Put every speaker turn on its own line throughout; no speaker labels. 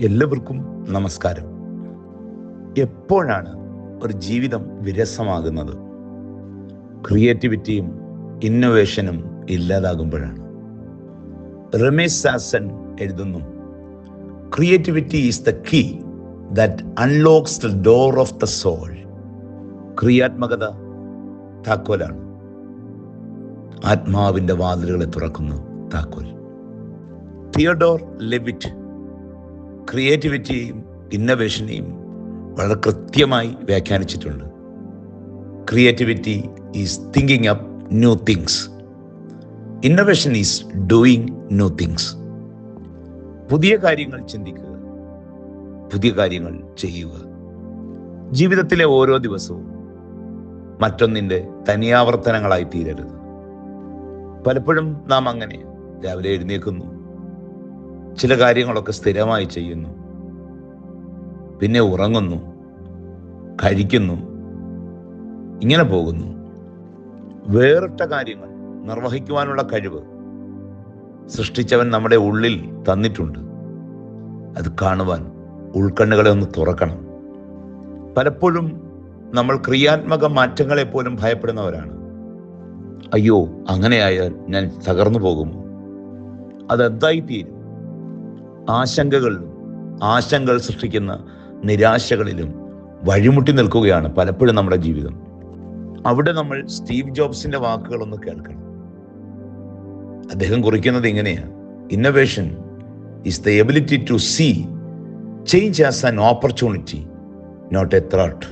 എല്ലാവർക്കും നമസ്കാരം. എപ്പോഴാണ് ഒരു ജീവിതം വിരസമാകുന്നത്? ക്രിയേറ്റിവിറ്റിയും ഇന്നോവേഷനും ഇല്ലാതാകുമ്പോഴാണ്. രമേശ് സാസൻ എഴുതുന്നു creativity is the key that unlocks the door of the soul ക്രിയാത്മകത താക്കോലാണ്. ആത്മാവിന്റെ വാതിലുകളെ തുറക്കുന്നു താക്കോൽ. തിയഡോർ ലെവിറ്റ് ക്രിയേറ്റിവിറ്റിയെയും ഇന്നവേഷനെയും വളരെ കൃത്യമായി വ്യാഖ്യാനിച്ചിട്ടുണ്ട്. Creativity is thinking up new things innovation is doing new things പുതിയ കാര്യങ്ങൾ ചിന്തിക്കുക പുതിയ കാര്യങ്ങൾ ചെയ്യുക. ജീവിതത്തിലെ ഓരോ ദിവസവും മറ്റൊന്നിന്റെ തനിയാവർത്തനങ്ങളായി തീരരുത്. പലപ്പോഴും നാം അങ്ങനെ രാവിലെ എഴുന്നേൽക്കുന്നു. ചില കാര്യങ്ങളൊക്കെ സ്ഥിരമായി ചെയ്യുന്നു. പിന്നെ ഉറങ്ങുന്നു കഴിക്കുന്നു ഇങ്ങനെ പോകുന്നു. വേറിട്ട കാര്യങ്ങൾ നിർവഹിക്കുവാനുള്ള കഴിവ് സൃഷ്ടിച്ചവൻ നമ്മുടെ ഉള്ളിൽ തന്നിട്ടുണ്ട്. അത് കാണുവാൻ ഉൾക്കണ്ണുകളെ ഒന്ന് തുറക്കണം. പലപ്പോഴും നമ്മൾ ക്രിയാത്മക മാറ്റങ്ങളെ പോലും ഭയപ്പെടുന്നവരാണ്. അയ്യോ അങ്ങനെയായാൽ ഞാൻ തകർന്നു പോകുമോ? അതെന്തായി തീരും ആശങ്കകളിലും ആശങ്കകൾ സൃഷ്ടിക്കുന്ന നിരാശകളിലും വഴിമുട്ടി നിൽക്കുകയാണ് പലപ്പോഴും നമ്മുടെ ജീവിതം. അവിടെ നമ്മൾ സ്റ്റീവ് ജോബ്സിന്റെ വാക്കുകൾ ഒന്ന് കേൾക്കണം. അദ്ദേഹം കുറിക്കുന്നത് ഇങ്ങനെയാണ്. Innovation is the ability to see change as an opportunity not a threat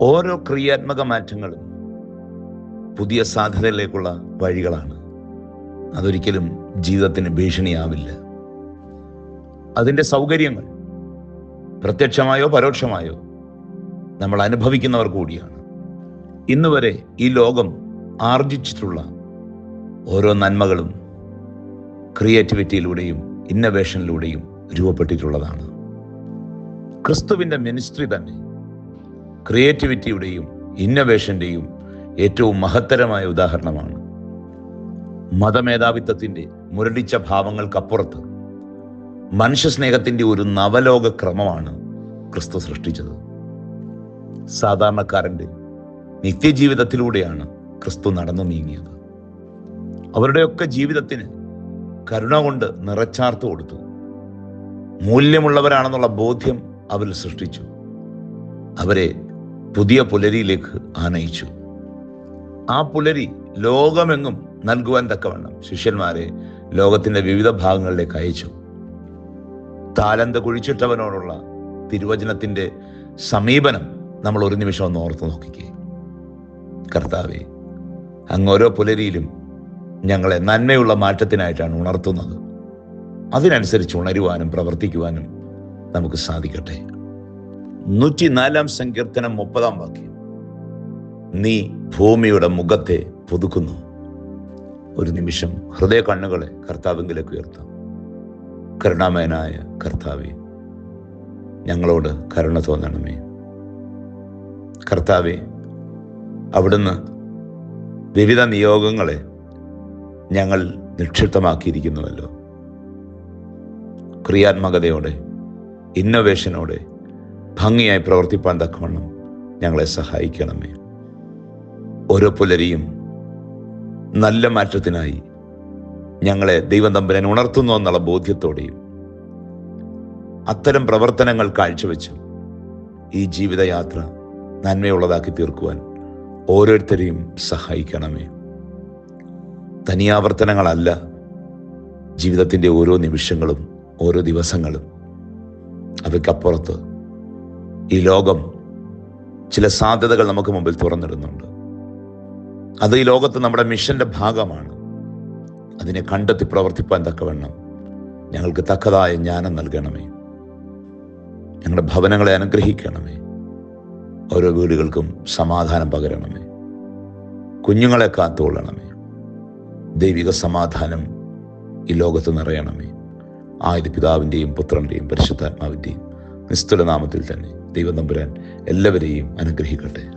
ഓരോ ക്രിയാത്മക മാറ്റങ്ങളും പുതിയ സാധ്യതകളിലേക്കുള്ള വഴികളാണ്. അതൊരിക്കലും ജീവിതത്തിന് ഭീഷണിയാവില്ല. അതിന്റെ സൗകര്യങ്ങൾ പ്രത്യക്ഷമായോ പരോക്ഷമായോ നമ്മൾ അനുഭവിക്കുന്നവർ കൂടിയാണ്. ഇന്ന് വരെ ഈ ലോകം ആർജിച്ചിട്ടുള്ള ഓരോ നന്മകളും ക്രിയേറ്റിവിറ്റിയിലൂടെയും ഇന്നവേഷനിലൂടെയും രൂപപ്പെട്ടിട്ടുള്ളതാണ്. ക്രിസ്തുവിന്റെ മിനിസ്ട്രി തന്നെ ക്രിയേറ്റിവിറ്റിയുടെയും ഇന്നവേഷന്റെയും ഏറ്റവും മഹത്തരമായ ഉദാഹരണമാണ്. മതമേധാവിത്വത്തിന്റെ മുരടിച്ച ഭാവങ്ങൾക്കപ്പുറത്ത് മനുഷ്യസ്നേഹത്തിന്റെ ഒരു നവലോക ക്രമമാണ് ക്രിസ്തു സൃഷ്ടിച്ചത്. സാധാരണക്കാരന്റെ നിത്യജീവിതത്തിലൂടെയാണ് ക്രിസ്തു നടന്നു നീങ്ങിയത്. അവരുടെയൊക്കെ ജീവിതത്തിന് കരുണ കൊണ്ട് നിറച്ചാർത്ത് കൊടുത്തു. മൂല്യമുള്ളവരാണെന്നുള്ള ബോധ്യം അവരിൽ സൃഷ്ടിച്ചു. അവരെ പുതിയ പുലരിയിലേക്ക് ആനയിച്ചു. ആ പുലരി ലോകമെങ്ങും നൽകുവാൻ തക്കവണ്ണം ശിഷ്യന്മാരെ ലോകത്തിന്റെ വിവിധ ഭാഗങ്ങളിലേക്ക് അയച്ചു. താലന്ത കുഴിച്ചിട്ടവനോടുള്ള തിരുവചനത്തിന്റെ സമീപനം നമ്മൾ ഒരു നിമിഷം ഒന്ന് ഓർത്ത് നോക്കിക്കേ. കർത്താവെ അങ്ങ് ഓരോ പുലരിയിലും ഞങ്ങളെ നന്മയുള്ള മാറ്റത്തിനായിട്ടാണ് ഉണർത്തുന്നത്. അതിനനുസരിച്ച് ഉണരുവാനും പ്രവർത്തിക്കുവാനും നമുക്ക് സാധിക്കട്ടെ. നൂറ്റിനാലാം സങ്കീർത്തനം മുപ്പതാം വാക്യം. നീ ഭൂമിയുടെ മുഖത്തെ പുതുക്കുന്നു. ഒരു നിമിഷം ഹൃദയ കണ്ണുകളെ കർത്താവിങ്കിലേക്ക് ഉയർത്താം. കരുണാമയനായ കർത്താവെ ഞങ്ങളോട് കരുണ തോന്നണമേ. കർത്താവെ അവിടുന്ന് വിവിധ നിയോഗങ്ങളെ ഞങ്ങൾ നിക്ഷിപ്തമാക്കിയിരിക്കുന്നുവല്ലോ ക്രിയാത്മകതയോടെ ഇന്നോവേഷനോടെ ഭംഗിയായി പ്രവർത്തിപ്പാൻ തക്കവണ്ണം ഞങ്ങളെ സഹായിക്കണമേ. ഓരോ പുലരിയും നല്ല മാറ്റത്തിനായി ഞങ്ങളെ ദൈവം തമ്പുരാൻ ഉണർത്തുന്നു എന്നുള്ള ബോധ്യത്തോടെയും അത്തരം പ്രവർത്തനങ്ങൾ കാഴ്ചവെച്ച് ഈ ജീവിതയാത്ര നന്മയുള്ളതാക്കി തീർക്കുവാൻ ഓരോരുത്തരെയും സഹായിക്കണമേ. തനിയാവർത്തനങ്ങളല്ല ജീവിതത്തിന്റെ ഓരോ നിമിഷങ്ങളും ഓരോ ദിവസങ്ങളും. അവയ്ക്കപ്പുറത്ത് ഈ ലോകം ചില സാധ്യതകൾ നമുക്ക് മുമ്പിൽ തുറന്നിടുന്നുണ്ട്. അത് ഈ ലോകത്ത് നമ്മുടെ മിഷന്റെ ഭാഗമാണ്. അതിനെ കണ്ടെത്തി പ്രവർത്തിപ്പാൻ തക്കവണ്ണം ഞങ്ങൾക്ക് തക്കതായ ജ്ഞാനം നൽകണമേ. ഞങ്ങളുടെ ഭവനങ്ങളെ അനുഗ്രഹിക്കണമേ. ഓരോ വീടുകൾക്കും സമാധാനം പകരണമേ. കുഞ്ഞുങ്ങളെ കാത്തുകൊള്ളണമേ ദൈവിക സമാധാനം ഈ ലോകത്ത് നിറയണമേ. ആയത് പിതാവിന്റെയും പുത്രന്റെയും പരിശുദ്ധാത്മാവിന്റെയും നിസ്തുല നാമത്തിൽ തന്നെ ദൈവം തമ്പുരാൻ എല്ലാവരെയും അനുഗ്രഹിക്കട്ടെ.